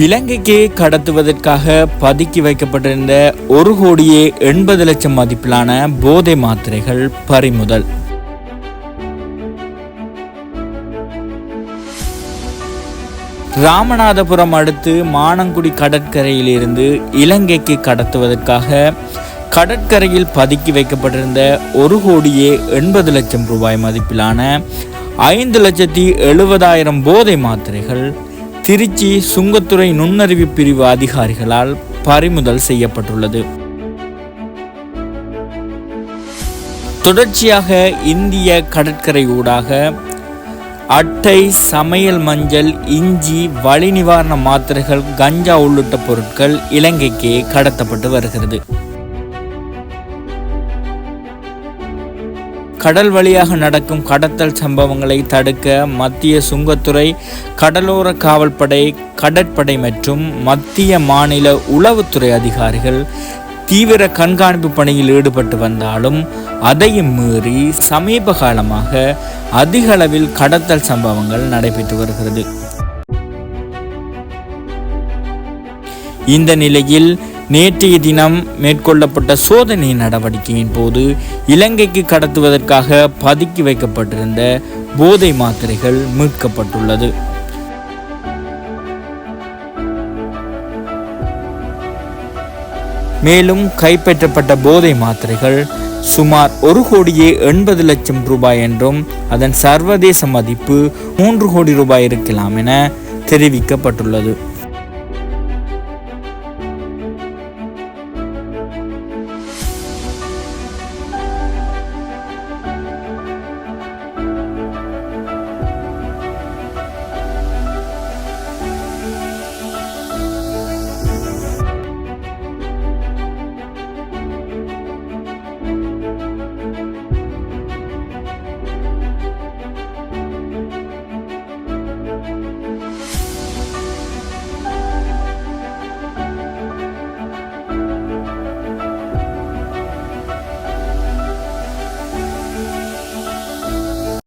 இலங்கைக்கு கடத்துவதற்காக பதுக்கி வைக்கப்பட்டிருந்த ஒரு கோடியே எண்பது லட்சம் மதிப்பிலான போதை மாத்திரைகள் பறிமுதல். ராமநாதபுரம் அடுத்து மானங்குடி கடற்கரையிலிருந்து இலங்கைக்கு கடத்துவதற்காக கடற்கரையில் பதுக்கி வைக்கப்பட்டிருந்த ஒரு கோடியே எண்பது லட்சம் ரூபாய் மதிப்பிலான ஐந்து லட்சத்தி எழுபதாயிரம் போதை மாத்திரைகள் திருச்சி சுங்கத்துறை நுண்ணறிவு பிரிவு அதிகாரிகளால் பறிமுதல் செய்யப்பட்டுள்ளது. தொடர்ச்சியாக இந்திய கடற்கரை ஊடாக அட்டை சமையல் மஞ்சள் இஞ்சி வலி நிவாரண மாத்திரைகள் கஞ்சா உள்ளிட்ட பொருட்கள் இலங்கைக்கு கடத்தப்பட்டு வருகிறது. கடல் வழியாக நடக்கும் கடத்தல் சம்பவங்களை தடுக்க மத்திய சுங்கத்துறை கடலோர காவல்படை கடற்படை மற்றும் மத்திய மாநில உளவுத்துறை அதிகாரிகள் தீவிர கண்காணிப்பு பணியில் ஈடுபட்டு வந்தாலும் அதையும் மீறி சமீப காலமாக அதிக அளவில் கடத்தல் சம்பவங்கள் நடைபெற்று வருகிறது. இந்த நிலையில் நேற்றைய தினம் மேற்கொள்ளப்பட்ட சோதனை நடவடிக்கையின் போது இலங்கைக்கு கடத்துவதற்காக பதுக்கி வைக்கப்பட்டிருந்த போதை மாத்திரைகள் மீட்கப்பட்டுள்ளது. மேலும் கைப்பற்றப்பட்ட போதை மாத்திரைகள் சுமார் ஒரு கோடியே எண்பது லட்சம் ரூபாய் என்றும் அதன் சர்வதேச மதிப்பு மூன்று கோடி ரூபாய் இருக்கலாம் என தெரிவிக்கப்பட்டுள்ளது.